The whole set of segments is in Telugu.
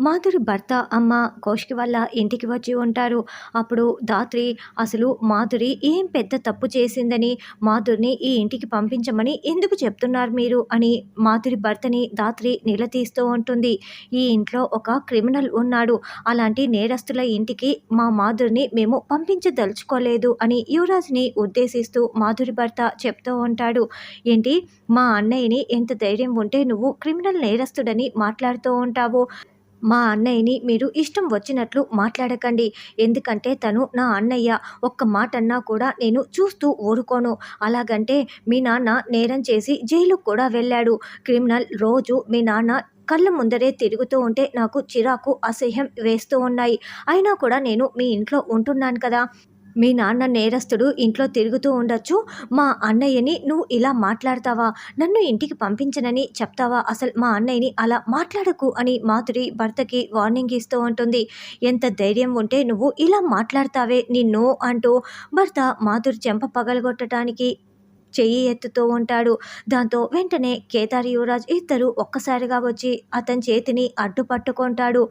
మాధురి భర్త అమ్మ కౌశికి వల్ల ఇంటికి వచ్చి ఉంటారు. అప్పుడు దాత్రి అసలు మాధురి ఏం పెద్ద తప్పు చేసిందని మాధురిని ఈ ఇంటికి పంపించమని ఎందుకు చెప్తున్నారు మీరు? అని మాధురి భర్తని దాత్రి నిలదీస్తూ ఉంటుంది. ఈ ఇంట్లో ఒక క్రిమినల్ ఉన్నాడు. అలాంటి నేరస్తుల ఇంటికి మా మాధురిని మేము పంపించదలుచుకోలేదు అని యువరాజ్ని ఉద్దేశిస్తూ మాధురి భర్త చెప్తూ ఉంటాడు. ఏంటి? మా అన్నయ్యని ఎంత ధైర్యం ఉంటే నువ్వు క్రిమినల్ నేరస్తుడని మాట్లాడుతూ ఉంటావు. మా అన్నయ్యని మీరు ఇష్టం వచ్చినట్లు మాట్లాడకండి. ఎందుకంటే తను నా అన్నయ్య. ఒక్క మాట అన్నా కూడా నేను చూస్తూ ఊరుకోను. అలాగంటే మీ నాన్న నేరం చేసి జైలుకు కూడా వెళ్ళాడు. క్రిమినల్ రోజు మీ నాన్న కళ్ళ ముందరే తిరుగుతూ ఉంటే నాకు చిరాకు అసహ్యం వేస్తూ ఉన్నాయి. అయినా కూడా నేను మీ ఇంట్లో ఉంటున్నాను కదా. మీ నాన్న నేరస్తుడు ఇంట్లో తిరుగుతూ ఉండొచ్చు. మా అన్నయ్యని నువ్వు ఇలా మాట్లాడతావా? నన్ను ఇంటికి పంపించనని చెప్తావా? అసలు మా అన్నయ్యని అలా మాట్లాడకు అని మాధురి భర్తకి వార్నింగ్ ఇస్తూ ఉంటుంది. ఎంత ధైర్యం ఉంటే నువ్వు ఇలా మాట్లాడతావే నిన్ను అంటూ భర్త మాధురి చెంప పగలగొట్టడానికి చెయ్యి ఎత్తుతూ ఉంటాడు. దాంతో వెంటనే కేదార్ యువరాజ్ ఇద్దరు ఒక్కసారిగా వచ్చి అతని చేతిని అడ్డుపట్టుకుంటాడు.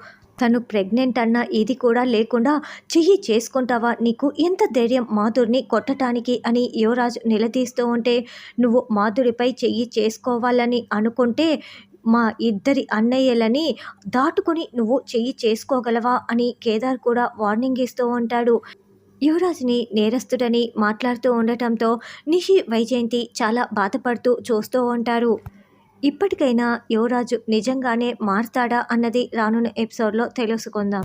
తను ప్రెగ్నెంట్ అన్న ఇది కూడా లేకుండా చెయ్యి చేసుకుంటావా? నీకు ఎంత ధైర్యం మాధుర్ని కొట్టడానికి అని యువరాజ్ నిలదీస్తూ ఉంటే నువ్వు మాధురిపై చెయ్యి చేసుకోవాలని అనుకుంటే మా ఇద్దరి అన్నయ్యలని దాటుకుని నువ్వు చెయ్యి చేసుకోగలవా అని కేదార్ కూడా వార్నింగ్ ఇస్తూ ఉంటాడు. యువరాజ్ని నేరస్తుడని మాట్లాడుతూ ఉండటంతో నిషి వైజయంతి చాలా బాధపడుతూ చూస్తూ ఉంటారు. ఇప్పటికైనా యువరాజు నిజంగానే మారుతాడా అన్నది రానున్న ఎపిసోడ్లో తెలుసుకుందాం.